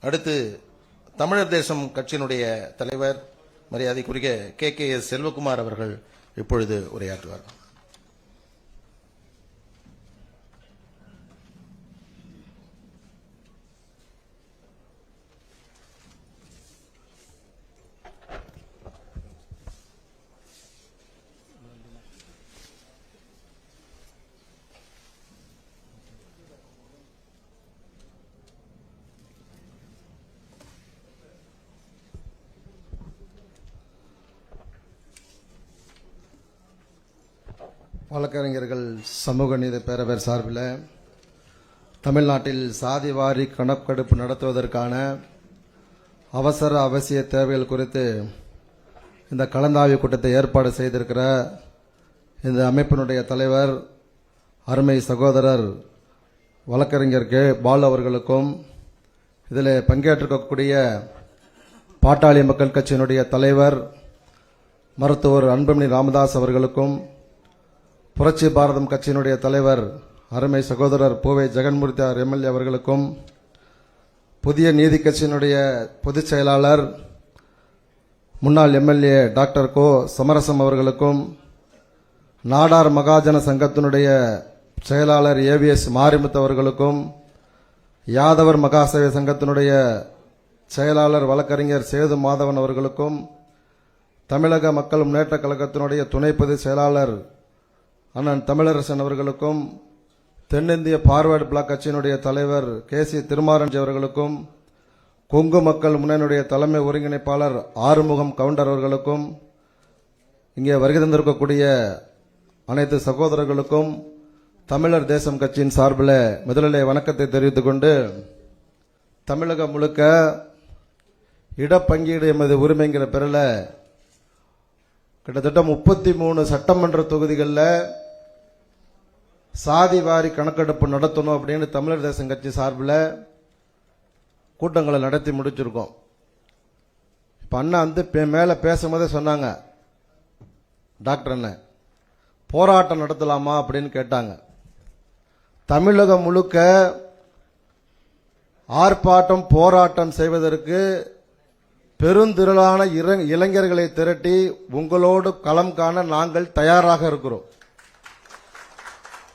அடுத்து தமிழர் தேசம் கட்சியினுடைய தலைவர் மரியாதைக்குரிய கே கே எஸ் செல்வகுமார் அவர்கள் இப்பொழுது உரையாற்றுவார். வழக்கறிஞர்கள் சமூக நீதி பேரவர் சார்பில் தமிழ்நாட்டில் சாதிவாரி கணக்கெடுப்பு நடத்துவதற்கான அவசர அவசிய தேவைகள் குறித்து இந்த கலந்தாய்வு கூட்டத்தை ஏற்பாடு செய்திருக்கிற இந்த அமைப்பினுடைய தலைவர் அருமை சகோதரர் வழக்கறிஞர் கே. பால் அவர்களுக்கும் இதில் பங்கேற்றிருக்கக்கூடிய பாட்டாளி மக்கள் கட்சியினுடைய தலைவர் மருத்துவர் அன்புமணி ராமதாஸ் அவர்களுக்கும் புரட்சி பாரதம் கட்சியினுடைய தலைவர் அருமை சகோதரர் பூவை ஜெகன்மூர்த்தியார் எம்எல்ஏ அவர்களுக்கும் புதிய நீதி கட்சியினுடைய பொதுச் செயலாளர் முன்னாள் எம்எல்ஏ டாக்டர் கோ சமரசம் அவர்களுக்கும் நாடார் மகாஜன சங்கத்தினுடைய செயலாளர் ஏவிஎஸ் மாரிமுத்து அவர்களுக்கும் யாதவர் மகாசேவை சங்கத்தினுடைய செயலாளர் வழக்கறிஞர் சேது மாதவன் அவர்களுக்கும் தமிழக மக்கள் முன்னேற்றக் கழகத்தினுடைய துணை பொதுச் செயலாளர் அண்ணன் தமிழரசன் அவர்களுக்கும் தென்னிந்திய பார்வர்டு பிளாக் கட்சியினுடைய தலைவர் கே சி திருமாரஞ்சி அவர்களுக்கும் கொங்கு மக்கள் முன்னணியுடைய தலைமை ஒருங்கிணைப்பாளர் ஆறுமுகம் கவுண்டர் அவர்களுக்கும் இங்கே வருகை தந்திருக்கக்கூடிய அனைத்து சகோதரர்களுக்கும் தமிழர் தேசம் கட்சியின் சார்பில் முதலிலே வணக்கத்தை தெரிவித்துக் கொண்டு தமிழகம் முழுக்க இடப்பங்கீடு எமது உரிமைங்கிற பிறல கிட்டத்தட்ட முப்பத்தி மூணு சட்டமன்ற தொகுதிகளில் சாதி வாரி கணக்கெடுப்பு நடத்தணும் அப்படின்னு தமிழர் தேசம் கட்சி சார்பில் கூட்டங்களை நடத்தி முடிச்சிருக்கோம். இப்போ அண்ணா வந்து பே- மேலே பேசும்போதே சொன்னாங்க. டாக்டர் அண்ணன் போராட்டம் நடத்தலாமா அப்படின்னு கேட்டாங்க. தமிழகம் முழுக்க ஆர்ப்பாட்டம் போராட்டம் செய்வதற்கு பெருந்திரளான இளைஞர்களை திரட்டி உங்களோடு களம் காண நாங்கள் தயாராக இருக்கிறோம்.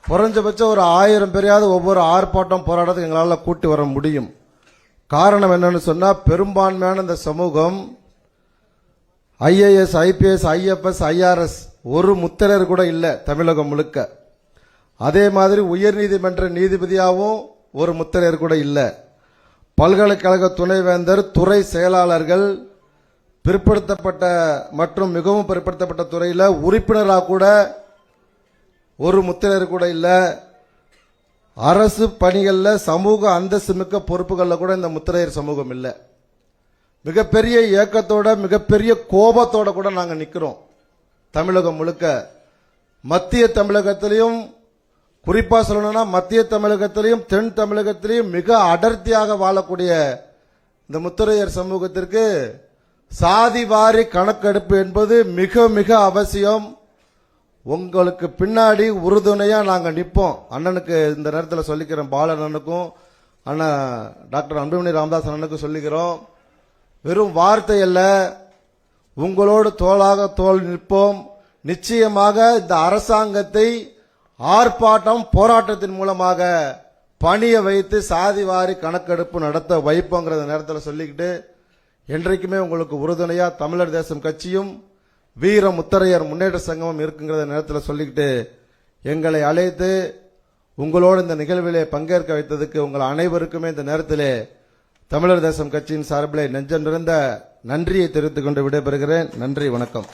குறைஞ்சபட்சம் ஒரு ஆயிரம் பேரையாவது ஒவ்வொரு ஆர்ப்பாட்டம் போராட்டத்துக்கு எங்களால் கூட்டி வர முடியும். காரணம் என்னன்னு சொன்னால் பெரும்பான்மையான இந்த சமூகம் ஐஏஎஸ் ஐபிஎஸ் ஐஎஃப்எஸ் ஐஆர்எஸ் ஒரு முத்திரர் கூட இல்லை தமிழகம் முழுக்க. அதே மாதிரி உயர்நீதிமன்ற நீதிபதியாகவும் ஒரு முத்திரையர் கூட இல்லை. பல்கலைக்கழக துணைவேந்தர் துறை செயலாளர்கள் பிற்படுத்தப்பட்ட மற்றும் மிகவும் பிற்படுத்தப்பட்ட துறையில் உறுப்பினராக கூட ஒரு முத்திரையர் கூட இல்லை. அரசு பணிகளில் சமூக அந்தஸ்து மிக்க பொறுப்புகளில் கூட இந்த முத்திரையர் சமூகம் இல்லை. மிகப்பெரிய இயக்கத்தோட மிகப்பெரிய கோபத்தோட கூட நாங்கள் நிற்கிறோம் தமிழகம் முழுக்க. மத்திய தமிழகத்திலையும் குறிப்பாக சொல்லணும்னா மத்திய தமிழகத்திலையும் தென் தமிழகத்திலையும் மிக அடர்த்தியாக வாழக்கூடிய இந்த முத்திரையர் சமூகத்திற்கு சாதி வாரி கணக்கெடுப்பு என்பது மிக மிக அவசியம். உங்களுக்கு பின்னாடி உறுதுணையா நாங்க நிற்போம் அண்ணனுக்கு இந்த நேரத்தில் சொல்லிக்கிறோம் பால அண்ணனுக்கும் அண்ணன் டாக்டர் அன்புமணி ராமதாஸ் அண்ணனுக்கும் சொல்லிக்கிறோம். வெறும் வார்த்தை அல்ல உங்களோடு தோளாக தோல் நிற்போம். நிச்சயமாக இந்த அரசாங்கத்தை ஆர்ப்பாட்டம் போராட்டத்தின் மூலமாக பணியை வைத்து சாதி வாரி கணக்கெடுப்பு நடத்த வைப்போங்கிறத நேரத்தில் சொல்லிக்கிட்டு என்றைக்குமே உங்களுக்கு உறுதுணையாக தமிழர் தேசம் கட்சியும் வீர முத்தரையர் முன்னேற்ற சங்கமம் இருக்குங்கிறத நேரத்தில் சொல்லிக்கிட்டு எங்களை அழைத்து உங்களோடு இந்த நிகழ்விலே பங்கேற்க வைத்ததுக்கு உங்கள் அனைவருக்குமே இந்த நேரத்திலே தமிழர் தேசம் கட்சியின் சார்பிலே நெஞ்சம் நிறைந்த நன்றியை தெரிவித்துக் கொண்டு விடைபெறுகிறேன். நன்றி வணக்கம்.